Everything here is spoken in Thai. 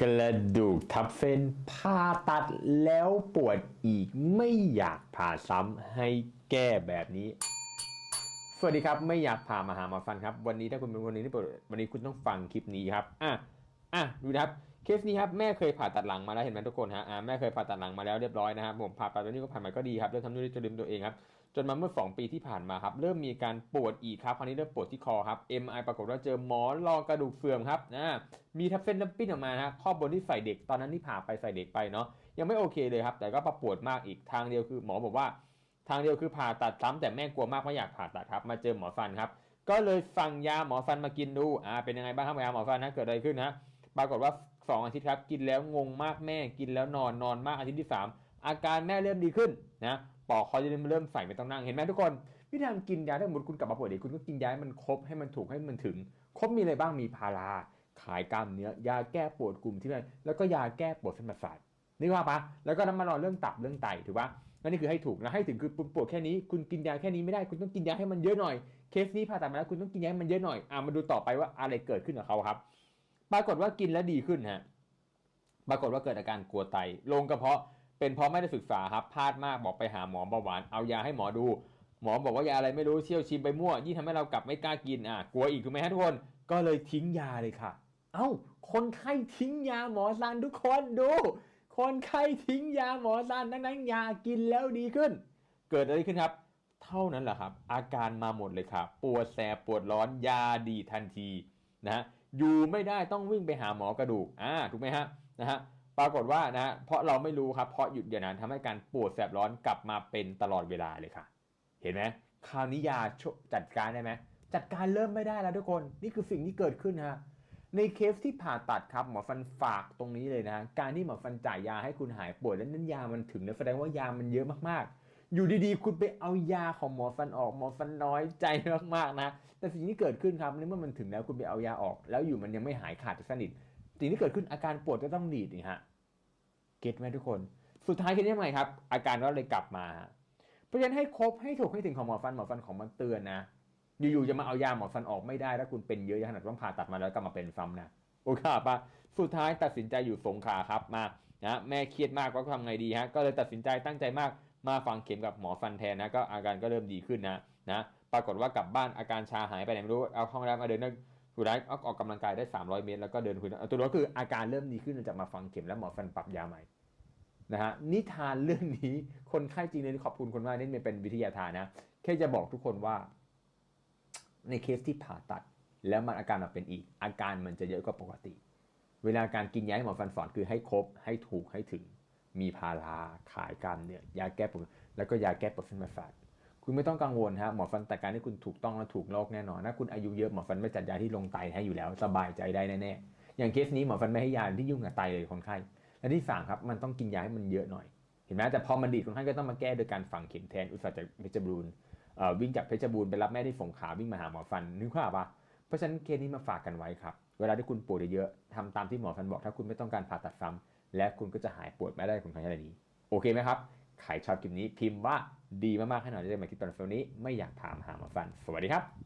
กระดูกทับเส้นผ่าตัดแล้วปวดอีกไม่อยากผ่าซ้ำให้แก้แบบนี้ สวัสดีครับไม่อยากผ่ามาหามาฟันครับ วันนี้ถ้าคุณเป็นคนนึงที่ปวดวันนี้คุณต้องฟังคลิปนี้ครับอะอะดูนะครับ เคสนี้ครับแม่เคยผ่าตัดหลังมาแล้วเห็นไหมทุกคนฮะอ่าแม่เคยผ่าตัดหลังมาแล้วเรียบร้อยนะครับผมผ่าตัดตัวนี้ก็ผ่านมาก็ดีครับเริ่มทำด้วยตัวลืมตัวเองครับจนมาเมื่อ 2 ปีที่ผ่านมาครับเริ่มมีการปวดอีกครับคราวนี้เริ่มปวดที่คอครับ MI ปรากฏว่าเจอหมอนรองกระดูกเสื่อมครับนะมีทับเส้นน้ำปิ้นออกมานะข้อบนที่ใส่เด็กตอนนั้นที่ผ่าไปใส่เด็กไปเนาะยังไม่โอเคเลยครับแต่ก็ปวดมากอีกทางเดียวคือหมอบอกว่า ทางเดียวคือผ่าตัดซ้ำแต่แม่กลัวมากไม่อยากผ่าตัดครับมาเจอหมอฟันครับก็เลยสั่งยาหมอฟันมากินดูอ่าเป็นยังไงบ้างครับยาหมอฟันนะเกิดอะไรขึ้นนะปรากฏว่า 2อาทิตย์ครับ กินแล้วงงมากแม่ กินแล้วนอนนอนมากอาทิตย์ที่ 3 อาการแม่เริ่มดีขึ้นนะปอกคอจะเริ่มใส่ไม่ต้องนั่งเห็นไหมทุกคนวิธีการกินยาถ้าสมมติคุณกลับมาปวดอีกคุณก็กินยาให้มันครบให้มันถูกให้มันถึง ครบมีอะไรบ้างมีพาราขายกล้ามเนื้อยาแก้ปวดกลุ่มที่ไหนแล้วก็ยาแก้ปวดเส้นประสาทนี่ว่าปะแล้วก็น้ำมันรอเรื่องตับเรื่องไตถูกปะนั่นนี่คือให้ถูกนะให้ถึงคือปวดแค่นี้คุณกินยาแค่นี้ไม่ได้คุณต้องกินยาให้มันเยอะหน่อยเคสนี้ผ่าตัดมาแล้วคุณต้องกินยาให้มันเยอะหน่อยอะมาดูต่อไปว่าอะไรเกิดขึ้นกับเขาครับ ปรากฏว่ากินแล้วดีขึ้นฮะปรากฏว่าเกิดอาการกลัวไตลงกระเพาะเป็นเพราะไม่ได้ศึกษาครับพลาดมากบอกไปหาหมอเบาหวานเอายาให้หมอดู หมอบอกว่ายาอะไรไม่รู้เชี่ยวชิมไปมั่วยิ่งทำให้เรากลับไม่กล้ากินอะกลัวอีกถูกไหมฮะทุกคนก็เลยทิ้งยาเลยค่ะ เอ้า คนไข้ทิ้งยาหมอซันทุกคนดู คนไข้ทิ้งยาหมอซันทั้งนั้นยากินแล้วดีขึ้น เกิดอะไรขึ้นครับ เท่านั้นแหละครับ อาการมาหมดเลยครับปวดแสบปวดร้อนยาดีทันทีนะ อยู่ไม่ได้ต้องวิ่งไปหาหมอกระดูกอ่าถูกไหมฮะนะฮะปรากฏว่านะฮะเพราะเราไม่รู้ครับเพราะหยุดอย่างนั้นทำให้การปวดแสบร้อนกลับมาเป็นตลอดเวลาเลยค่ะ เห็นไหมคราวนี้ยาจัดการได้ไหมจัดการเริ่มไม่ได้แล้วทุกคนนี่คือสิ่งที่เกิดขึ้นฮะในเคสที่ผ่าตัดครับหมอฟันฝากตรงนี้เลยนะ การที่หมอฟันจ่ายยาให้คุณหายปวดแล้วนั้นยามันถึงนะแสดงว่ายามันเยอะมากๆ อยู่ดีๆ คุณไปเอายาของหมอฟันออกหมอฟันน้อยใจมากๆนะ แต่สิ่งที่เกิดขึ้นครับในเมื่อมันถึงแล้วคุณไปเอายาออก แล้วอยู่มันยังไม่หายขาดสนิทสิ่งที่เกิดขึ้นอาการปวดก็ต้องดีดนี่ฮะเก็ตไหมทุกคน สุดท้ายคือยังไงครับ อาการก็เลยกลับมาเพราะฉะนั้นให้ครบให้ถูกให้ถึงของหมอฟันหมอฟันของมันเตือนนะอยู่ๆจะมาเอายาหมอฟันออกไม่ได้ถ้าคุณเป็นเยอะขนาดต้องผ่าตัดมาแล้วกลับมาเป็นซ้ำนะโอเคปะสุดท้ายตัดสินใจอยู่สงขาครับมานะแม่เครียดมากว่าทำไงดีฮะก็เลยตัดสินใจตั้งใจมาก มาฟังเข็มกับหมอฟันแทนนะก็อาการก็เริ่มดีขึ้นนะนะปรากฏว่ากลับบ้านอาการชาหายไปไหนไม่รู้เอาห้องน้ำมาเดินสุดท้ายออกกำลังกายได้ 300 เมตร แล้วก็เดินคุยตัวนี้คืออาการเริ่มดีขึ้นจากมาฟังเข็มและหมอฟันปรับยาใหม่นะฮะนิทานเรื่องนี้คนไข้จริงเลยขอบคุณคนมากนี่เป็นวิทยาทานนะแค่จะบอกทุกคนว่า ในเคสที่ผ่าตัด แล้วมันอาการมาเป็นอีก อาการมันจะเยอะกว่าปกติ เวลาการกินยาให้หมอฟันสอนคือให้ครบให้ถูกให้ถึง มีพาราขายกล้ามเนื้อยาแก้ปวดแล้วก็ยาแก้ปวดเส้นประสาทคุณไม่ต้องกังวลฮะหมอฟันแต่การที่คุณถูกต้องและถูกโรคแน่นอนถ้าคุณอายุเยอะหมอฟันไม่จัดยาที่ลงไตให้อยู่แล้ว สบายใจได้แน่ๆอย่างเคสนี้หมอฟันไม่ให้ยาที่ยุ่งกับไตเลยคนไข้และที่สามครับมันต้องกินยาให้มันเยอะหน่อยเห็นไหมแต่พอมันดีคนไข้ก็ต้องมาแก้โดยการฝังเข็มแทนอุตส่าห์จากเพชรบูรณ์วิ่งจากเพชรบูรณ์ไปรับแม่ที่สงขาวิ่งมาหาหมอฟันนึกภาพปะเพราะฉะนั้นเคสนี้มาฝากกันไว้ครับเวลาที่คุณปวดเยอะๆทำตามที่หมอฟันบอกถ้าคุณไม่ต้องการผ่าตัดซ้ำ และคุณก็จะหายปวดไม่ได้คนไข้อะไรนี้ โอเคไหมครับใครชอบคลิปนี้พิมพ์ว่าดีมากๆให้หน่อยจะได้มาคลิปตอนนี้ไม่อยากถามหามาฟัน สวัสดีครับ